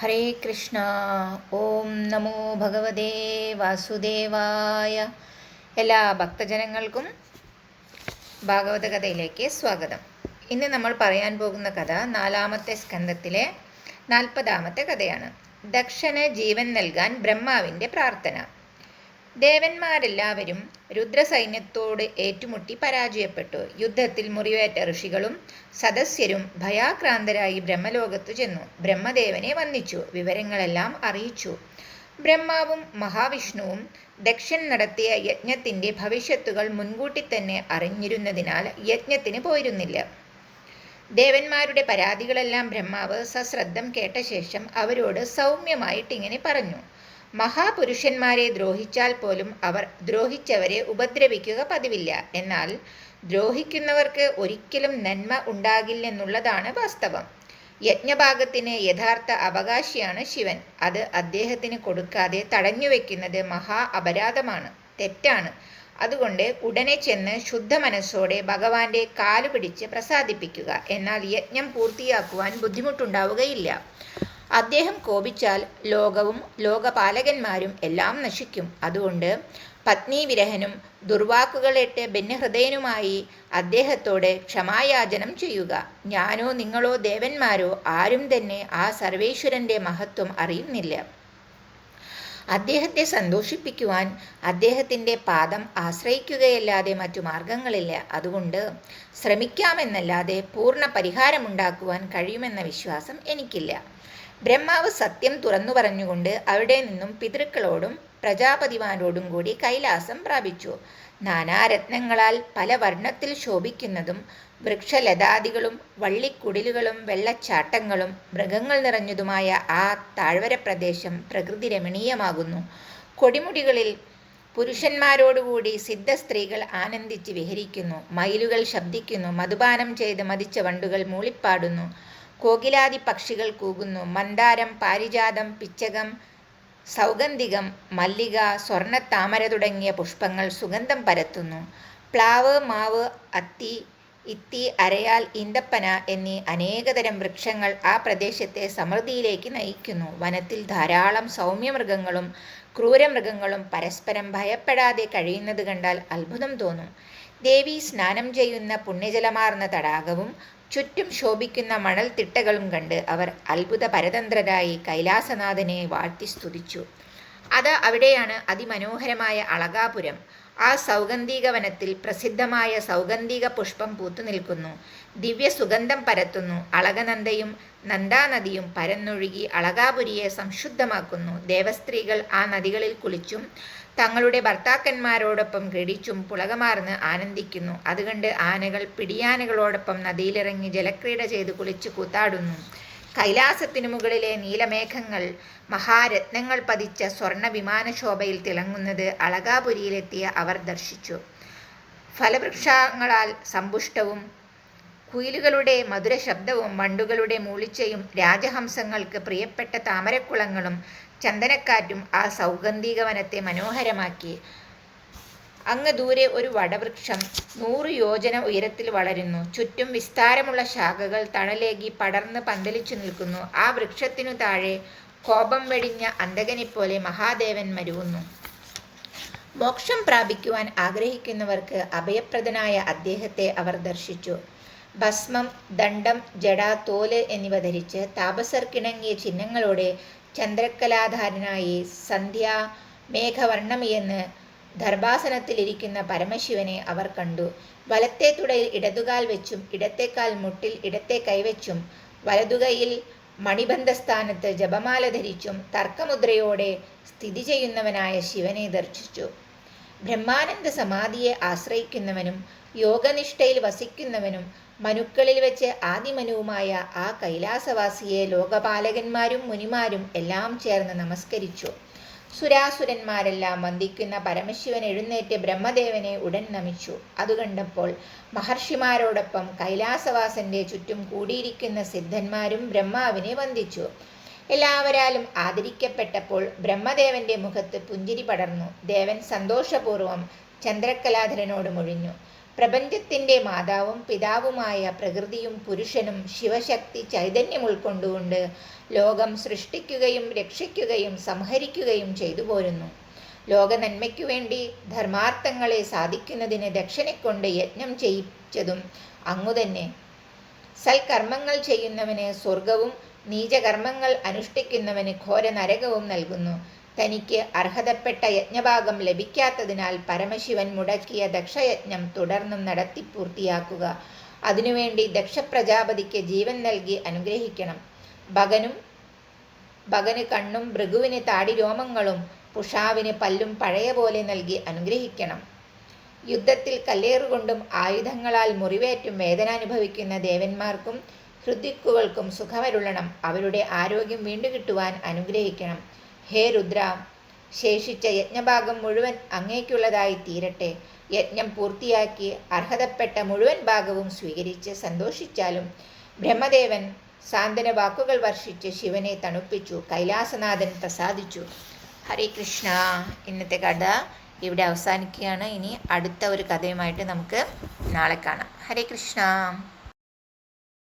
ഹരേ കൃഷ്ണ ഓം നമോ ഭഗവതേ വാസുദേവായ എല്ലാ ഭക്തജനങ്ങൾക്കും ഭാഗവത കഥയിലേക്ക് സ്വാഗതം. ഇന്ന് നമ്മൾ പറയാൻ പോകുന്ന കഥ നാലാമത്തെ സ്കന്ധത്തിലെ നാൽപ്പതാമത്തെ കഥയാണ്. ദക്ഷന് ജീവൻ നൽകാൻ ബ്രഹ്മാവിന്റെ പ്രാർത്ഥന. ദേവന്മാരെല്ലാവരും രുദ്രസൈന്യത്തോട് ഏറ്റുമുട്ടി പരാജയപ്പെട്ടു. യുദ്ധത്തിൽ മുറിവേറ്റ ഋഷികളും സദസ്യരും ഭയാക്രാന്തരായി ബ്രഹ്മലോകത്തു ചെന്നു. ബ്രഹ്മദേവനെ വന്ദിച്ചു. വിവരങ്ങളെല്ലാം അറിയിച്ചു. ബ്രഹ്മാവും മഹാവിഷ്ണുവും ദക്ഷൻ നടത്തിയ യജ്ഞത്തിന്റെ ഭവിഷ്യത്തുകൾ മുൻകൂട്ടി തന്നെ അറിഞ്ഞിരുന്നതിനാൽ യജ്ഞത്തിന് പോയിരുന്നില്ല. ദേവന്മാരുടെ പരാതികളെല്ലാം ബ്രഹ്മാവ് സശ്രദ്ധം കേട്ട ശേഷം അവരോട് സൗമ്യമായിട്ട് ഇങ്ങനെ പറഞ്ഞു. മഹാപുരുഷന്മാരെ ദ്രോഹിച്ചാൽ പോലും അവർ ദ്രോഹിച്ചവരെ ഉപദ്രവിക്കുക പതിവില്ല. എന്നാൽ ദ്രോഹിക്കുന്നവർക്ക് ഒരിക്കലും നന്മ ഉണ്ടാകില്ലെന്നുള്ളതാണ് വാസ്തവം. യജ്ഞഭാഗത്തിന് യഥാർത്ഥ അവകാശിയാണ് ശിവൻ. അത് അദ്ദേഹത്തിന് കൊടുക്കാതെ തടഞ്ഞുവെക്കുന്നത് മഹാ അപരാധമാണ്. തെറ്റാണ്. അതുകൊണ്ട് ഉടനെ ചെന്ന് ശുദ്ധ മനസ്സോടെ ഭഗവാന്റെ കാലു പിടിച്ച് പ്രസാദിപ്പിക്കുക. എന്നാൽ യജ്ഞം പൂർത്തിയാക്കുവാൻ ബുദ്ധിമുട്ടുണ്ടാവുകയില്ല. അദ്ദേഹം കോപിച്ചാൽ ലോകവും ലോകപാലകന്മാരും എല്ലാം നശിക്കും. അതുകൊണ്ട് പത്നി വിരഹനും ദുർവാക്കുകളേറ്റ് ബന്യഹൃദയനുമായി അദ്ദേഹത്തോട് ക്ഷമായാചനം ചെയ്യുക. ഞാനോ നിങ്ങളോ ദേവന്മാരോ ആരും തന്നെ ആ സർവേശ്വരന്റെ മഹത്വം അറിയുന്നില്ല. അദ്ദേഹത്തെ സന്തോഷിപ്പിക്കുവാൻ അദ്ദേഹത്തിന്റെ പാദം ആശ്രയിക്കുകയല്ലാതെ മറ്റു മാർഗങ്ങളില്ല. അതുകൊണ്ട് ശ്രമിക്കാമെന്നല്ലാതെ പൂർണ പരിഹാരമുണ്ടാക്കുവാൻ കഴിയുമെന്ന വിശ്വാസം എനിക്കില്ല. ബ്രഹ്മാവ് സത്യം തുറന്നു പറഞ്ഞുകൊണ്ട് അവിടെ നിന്നും പിതൃക്കളോടും പ്രജാപതിമാരോടും കൂടി കൈലാസം പ്രാപിച്ചു. നാനാരത്നങ്ങളാൽ പല വർണത്തിൽ ശോഭിക്കുന്നതും വൃക്ഷലതാദികളും വള്ളിക്കുടിലുകളും വെള്ളച്ചാട്ടങ്ങളും മൃഗങ്ങൾ നിറഞ്ഞതുമായ ആ താഴ്വര പ്രദേശം പ്രകൃതി രമണീയമാകുന്നു. കൊടിമുടികളിൽ പുരുഷന്മാരോടുകൂടി സിദ്ധ സ്ത്രീകൾ ആനന്ദിച്ച് വിഹരിക്കുന്നു. മയിലുകൾ ശബ്ദിക്കുന്നു. മധുപാനം ചെയ്ത് മതിച്ച വണ്ടുകൾ മൂളിപ്പാടുന്നു. കോകിലാദി പക്ഷികൾ കൂകുന്നു. മന്ദാരം പാരിജാതം പിച്ചകം സൗഗന്ധികം മല്ലിക സ്വർണത്താമര തുടങ്ങിയ പുഷ്പങ്ങൾ സുഗന്ധം പരത്തുന്നു. പ്ലാവ് മാവ് അത്തി ഇത്തി അരയാൽ ഇന്തപ്പന എന്നീ അനേകതരം വൃക്ഷങ്ങൾ ആ പ്രദേശത്തെ സമൃദ്ധിയിലേക്ക് നയിക്കുന്നു. വനത്തിൽ ധാരാളം സൗമ്യമൃഗങ്ങളും ക്രൂരമൃഗങ്ങളും പരസ്പരം ഭയപ്പെടാതെ കഴിയുന്നത് കണ്ടാൽ അത്ഭുതം തോന്നും. ദേവി സ്നാനം ചെയ്യുന്ന പുണ്യജലമാർന്ന തടാകവും ചുറ്റും ശോഭിക്കുന്ന മണൽത്തിട്ടകളും കണ്ട് അവർ അത്ഭുത പരതന്ത്രരായി കൈലാസനാഥനെ വാഴ്ത്തി സ്തുതിച്ചു. അത് അവിടെയാണ് അതിമനോഹരമായ അളകാപുരം. ആ സൗഗന്ധിക വനത്തിൽ പ്രസിദ്ധമായ സൗഗന്ധിക പുഷ്പം പൂത്തു നിൽക്കുന്നു. ദിവ്യ സുഗന്ധം പരത്തുന്നു. അളകനന്ദയും നന്ദാനദിയും പരന്നൊഴുകി അളകാപുരിയെ സംശുദ്ധമാക്കുന്നു. ദേവസ്ത്രീകൾ ആ നദികളിൽ കുളിച്ചും തങ്ങളുടെ ഭർത്താക്കന്മാരോടൊപ്പം ക്രീഡിച്ചും പുളകമാർന്ന് ആനന്ദിക്കുന്നു. അതുകൊണ്ട് ആനകൾ പിടിയാനകളോടൊപ്പം നദിയിലിറങ്ങി ജലക്രീഡ ചെയ്ത് കുളിച്ച് കൂത്താടുന്നു. കൈലാസത്തിനു മുകളിലെ നീലമേഘങ്ങൾ മഹാരത്നങ്ങൾ പതിച്ച സ്വർണ വിമാനശോഭയിൽ തിളങ്ങുന്നത് അളകാപുരിയിലെത്തിയ അവർ ദർശിച്ചു. ഫലവൃക്ഷങ്ങളാൽ സമ്പുഷ്ടവും കുയിലുകളുടെ മധുര ശബ്ദവും വണ്ടുകളുടെ മൂളിച്ചയും രാജഹംസങ്ങൾക്ക് പ്രിയപ്പെട്ട താമരക്കുളങ്ങളും ചന്ദനക്കാറ്റും ആ സൗഗന്ധിക വനത്തെ മനോഹരമാക്കി. അങ്ങ് ദൂരെ ഒരു വടവൃക്ഷം നൂറ് യോജന ഉയരത്തിൽ വളരുന്നു. ചുറ്റും വിസ്താരമുള്ള ശാഖകൾ തണലേകി പടർന്ന് പന്തലിച്ചു നിൽക്കുന്നു. ആ വൃക്ഷത്തിനു താഴെ കോപം വെടിഞ്ഞ അന്തകനെപ്പോലെ മഹാദേവൻ മരുവുന്നു. മോക്ഷം പ്രാപിക്കുവാൻ ആഗ്രഹിക്കുന്നവർക്ക് അഭയപ്രദനായ അദ്ദേഹത്തെ അവർ ദർശിച്ചു. ഭസ്മം ദണ്ഡം ജട തോൽ എന്നിവ ധരിച്ച് താപസർക്കിണങ്ങിയ ചിഹ്നങ്ങളോടെ ചന്ദ്രക്കലാധാരനായി സന്ധ്യ മേഘവർണമിയെന്ന് ദർഭാസനത്തിലിരിക്കുന്ന പരമശിവനെ അവർ കണ്ടു. വലത്തെ തുടയിൽ ഇടതുകാൽ വെച്ചും ഇടത്തേക്കാൽ മുട്ടിൽ ഇടത്തെ കൈവച്ചും വലതുകൈയിൽ മണിബന്ധസ്ഥാനത്ത് ജപമാല ധരിച്ചും തർക്കമുദ്രയോടെ സ്ഥിതി ചെയ്യുന്നവനായ ശിവനെ ദർശിച്ചു. ബ്രഹ്മാനന്ദ സമാധിയെ ആശ്രയിക്കുന്നവനും യോഗനിഷ്ഠയിൽ വസിക്കുന്നവനും മനുക്കളിൽ വെച്ച് ആദിമനുവുമായ ആ കൈലാസവാസിയെ ലോകപാലകന്മാരും മുനിമാരും എല്ലാം ചേർന്ന് നമസ്കരിച്ചു. സുരാസുരന്മാരെല്ലാം വന്ദിക്കുന്ന പരമശിവൻ എഴുന്നേറ്റ് ബ്രഹ്മദേവനെ ഉടൻ നമിച്ചു. അത് കണ്ടപ്പോൾ മഹർഷിമാരോടൊപ്പം കൈലാസവാസന്റെ ചുറ്റും കൂടിയിരിക്കുന്ന സിദ്ധന്മാരും ബ്രഹ്മാവിനെ വന്ദിച്ചു. എല്ലാവരാലും ആദരിക്കപ്പെട്ടപ്പോൾ ബ്രഹ്മദേവന്റെ മുഖത്ത് പുഞ്ചിരി പടർന്നു. ദേവൻ സന്തോഷപൂർവം ചന്ദ്രകലാധരനോട് മൊഴിഞ്ഞു. പ്രപഞ്ചത്തിന്റെ മാതാവും പിതാവുമായ പ്രകൃതിയും പുരുഷനും ശിവശക്തി ചൈതന്യം ഉൾക്കൊണ്ടുകൊണ്ട് ലോകം സൃഷ്ടിക്കുകയും രക്ഷിക്കുകയും സംഹരിക്കുകയും ചെയ്തു പോരുന്നു. ലോക നന്മയ്ക്കു വേണ്ടി ധർമാർത്ഥങ്ങളെ സാധിക്കുന്നതിന് ദക്ഷനെക്കൊണ്ട് യജ്ഞം ചെയ്യിച്ചതും അങ്ങുതന്നെ. സൽക്കർമ്മങ്ങൾ ചെയ്യുന്നവന് സ്വർഗവും നീചകർമ്മങ്ങൾ അനുഷ്ഠിക്കുന്നവന് ഘോര നരകവും നൽകുന്നു. തനിക്ക് അർഹതപ്പെട്ട യജ്ഞഭാഗം ലഭിക്കാത്തതിനാൽ പരമശിവൻ മുടക്കിയ ദക്ഷയജ്ഞം തുടർന്നും നടത്തി പൂർത്തിയാക്കുക. അതിനുവേണ്ടി ദക്ഷപ്രജാപതിക്ക് ജീവൻ നൽകി അനുഗ്രഹിക്കണം. ഭഗനും ഭഗന് കണ്ണും ഭൃഗുവിന് താടിരോമങ്ങളും പുഷാവിന് പല്ലും പഴയ പോലെ നൽകി അനുഗ്രഹിക്കണം. യുദ്ധത്തിൽ കല്ലേറുകൊണ്ടും ആയുധങ്ങളാൽ മുറിവേറ്റും വേദന അനുഭവിക്കുന്ന ദേവന്മാർക്കും ഹൃദിക്കുകൾക്കും സുഖമരുളണം അവരുടെ ആരോഗ്യം വീണ്ടുകിട്ടുവാൻ അനുഗ്രഹിക്കണം. ഹേ രുദ്ര ശേഷിച്ച യജ്ഞഭാഗം മുഴുവൻ അങ്ങേക്കുള്ളതായി തീരട്ടെ. യജ്ഞം പൂർത്തിയാക്കി അർഹതപ്പെട്ട മുഴുവൻ ഭാഗവും സ്വീകരിച്ച് സന്തോഷിച്ചാലും ബ്രഹ്മദേവൻ സാന്ത്വന വാക്കുകൾ വർഷിച്ച് ശിവനെ തണുപ്പിച്ചു കൈലാസനാഥൻ പ്രസാദിച്ചു. ഹരേ കൃഷ്ണ. ഇന്നത്തെ കഥ ഇവിടെ അവസാനിക്കുകയാണ്. ഇനി അടുത്ത ഒരു കഥയുമായിട്ട് നമുക്ക് നാളെ കാണാം. ഹരേ കൃഷ്ണ.